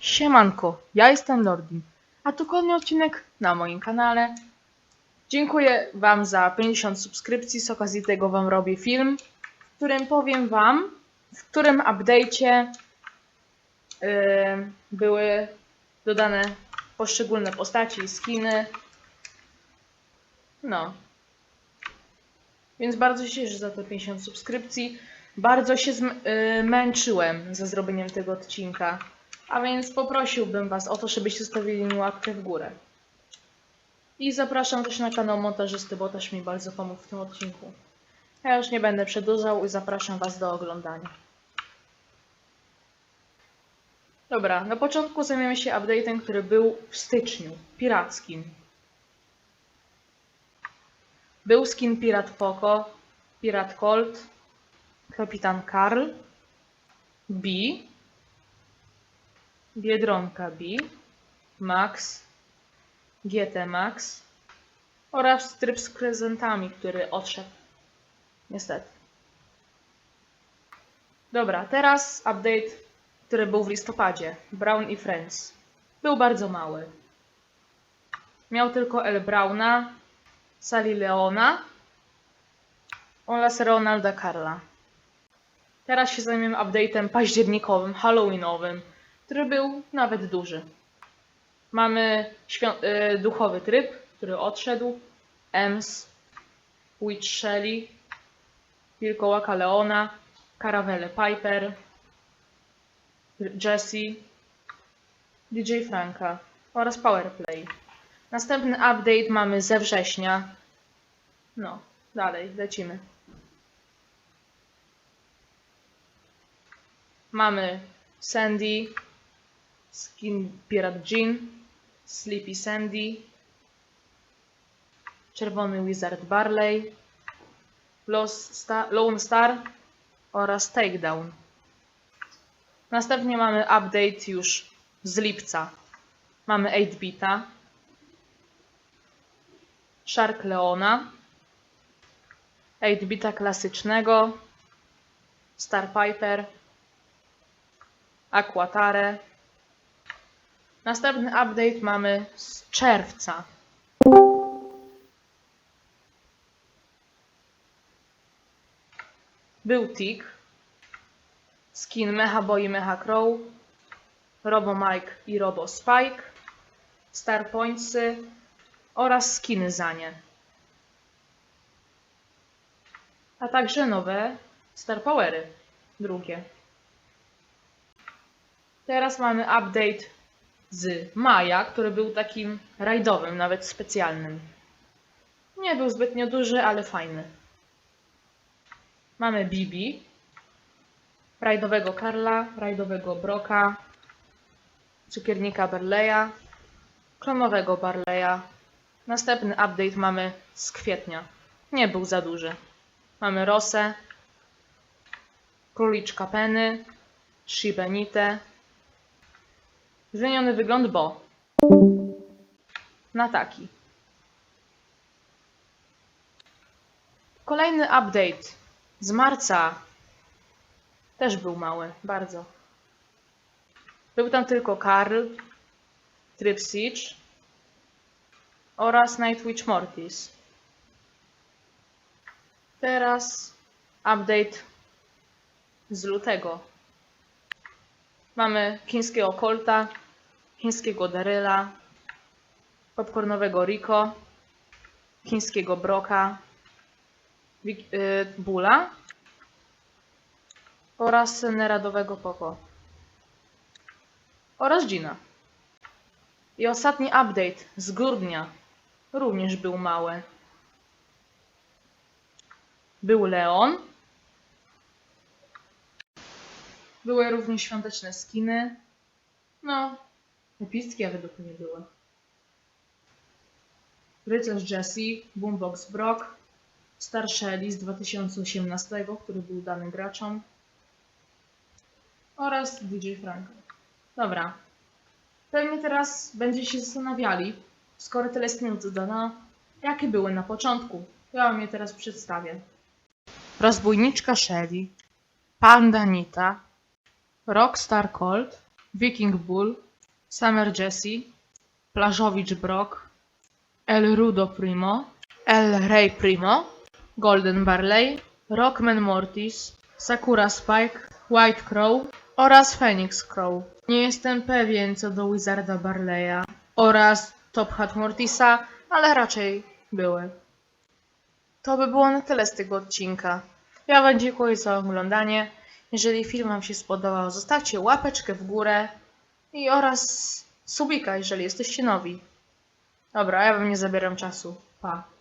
Siemanko, ja jestem Lordi, a to kolejny odcinek na moim kanale. Dziękuję Wam za 50 subskrypcji, z okazji tego Wam robię film, w którym powiem Wam, w którym update'cie były dodane poszczególne postaci skiny. No. Więc bardzo się cieszę za te 50 subskrypcji. Bardzo się yy, męczyłem ze zrobieniem tego odcinka. A więc poprosiłbym Was o to, żebyście zostawili mi łapkę w górę. I zapraszam też na kanał montażysty, bo też mi bardzo pomógł w tym odcinku. Ja już nie będę przedłużał i zapraszam Was do oglądania. Dobra, na początku zajmiemy się update'em, który był w styczniu, pirackim. Był skin Pirat Poco, Pirat Colt, Kapitan Karl, B, Biedronka B, Max, GT Max oraz tryb z prezentami, który odszedł. Niestety. Dobra, teraz update, który był w listopadzie. Brown i Friends. Był bardzo mały. Miał tylko El Browna, Sally Leona oraz Ronalda Carla. Teraz się zajmiemy update'em październikowym, halloweenowym, który był nawet duży. Mamy y, duchowy tryb, który odszedł, Ems, Witch Shelly, Wilkołaka Leona, Caravelle Piper, Jessie, DJ Franka oraz Powerplay. Następny update mamy ze września. No, dalej, lecimy. Mamy Sandy, Skin Pirate Jean, Sleepy Sandy, Czerwony Wizard Barley, Lone Star oraz Takedown. Następnie mamy update już z lipca. Mamy 8-bita, Shark Leona, 8-bita klasycznego, Star Piper, Aquatare. Następny update mamy z czerwca. Był Tick, skin Mecha Boy i Mecha Crow, Robo Mike i Robo Spike, Star Pointsy oraz skiny za nie. A także nowe Star Powery, drugie. Teraz mamy update z maja, który był takim rajdowym, nawet specjalnym. Nie był zbytnio duży, ale fajny. Mamy Bibi, rajdowego Karla, rajdowego Broka, cukiernika Barleya, klonowego Barleya. Następny update mamy z kwietnia. Nie był za duży. Mamy Rosę, króliczka Penny, Shibenite, Zmieniony wygląd, bo na taki. Kolejny update z marca też był mały, bardzo. Był tam tylko Karl, Trip Siege oraz Night Witch Mortis. Teraz update z lutego. Mamy chińskiego Colta, chińskiego Daryla, popcornowego Rico, chińskiego Broka, y, Bula oraz neradowego Poco oraz Gina. I ostatni update z grudnia również był mały. Był Leon. Były również świąteczne skiny. No, epickie według mnie były. Rycerz Jesse, Boombox Brock, Star Shelly z 2018, który był dany graczom oraz DJ Frank. Dobra, Pewnie teraz będziecie się zastanawiali, skoro tyle scen dodano, jakie były na początku. Ja wam je teraz przedstawię. Rozbójniczka Shelly, Panda Nita, Rockstar Colt, Viking Bull, Summer Jessie, Plażowicz Brock, El Rudo Primo, El Rey Primo, Golden Barley, Rockman Mortis, Sakura Spike, White Crow oraz Phoenix Crow. Nie jestem pewien co do Wizarda Barleya oraz Top Hat Mortisa, ale raczej były. To by było na tyle z tego odcinka. Ja Wam dziękuję za oglądanie. Jeżeli film Wam się spodobał, zostawcie łapeczkę w górę i oraz subika, jeżeli jesteście nowi. Dobra, ja Wam nie zabieram czasu. Pa.